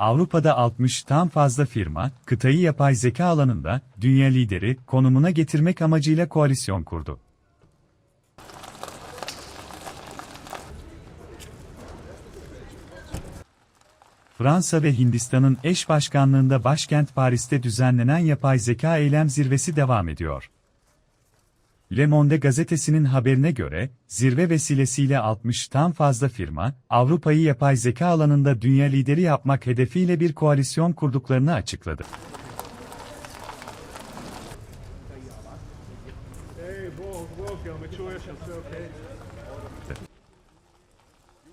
Avrupa'da 60'tan fazla firma, kıtayı yapay zeka alanında dünya lideri konumuna getirmek amacıyla koalisyon kurdu. Fransa ve Hindistan'ın eş başkanlığında başkent Paris'te düzenlenen yapay zeka eylem zirvesi devam ediyor. Le Monde gazetesinin haberine göre, zirve vesilesiyle 60'tan fazla firma, Avrupa'yı yapay zeka alanında dünya lideri yapmak hedefiyle bir koalisyon kurduklarını açıkladı.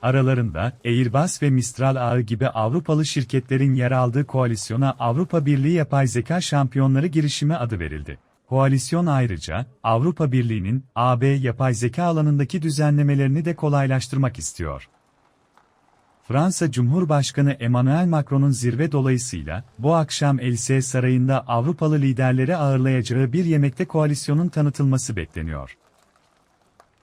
Aralarında Airbus ve Mistral ağı gibi Avrupalı şirketlerin yer aldığı koalisyona Avrupa Birliği Yapay Zeka Şampiyonları girişimi adı verildi. Koalisyon ayrıca, Avrupa Birliği'nin AB yapay zeka alanındaki düzenlemelerini de kolaylaştırmak istiyor. Fransa Cumhurbaşkanı Emmanuel Macron'un zirve dolayısıyla, bu akşam Elysee Sarayı'nda Avrupalı liderleri ağırlayacağı bir yemekte koalisyonun tanıtılması bekleniyor.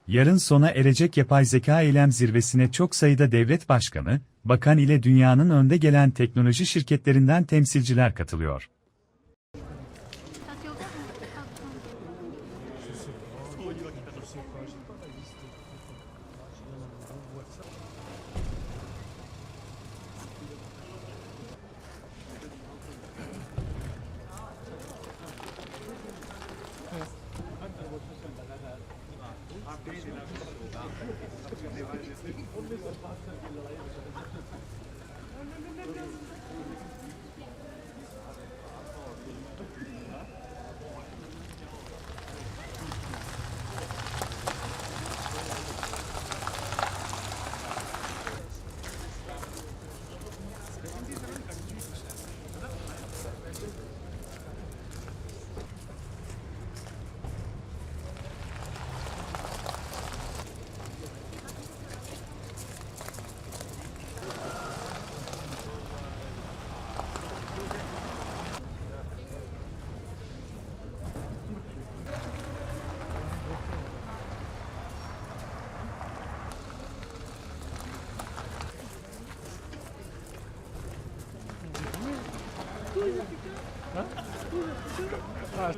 Yarın sona erecek yapay zeka eylem zirvesine çok sayıda devlet başkanı, bakan ile dünyanın önde gelen teknoloji şirketlerinden temsilciler katılıyor. produits agricoles. Je А?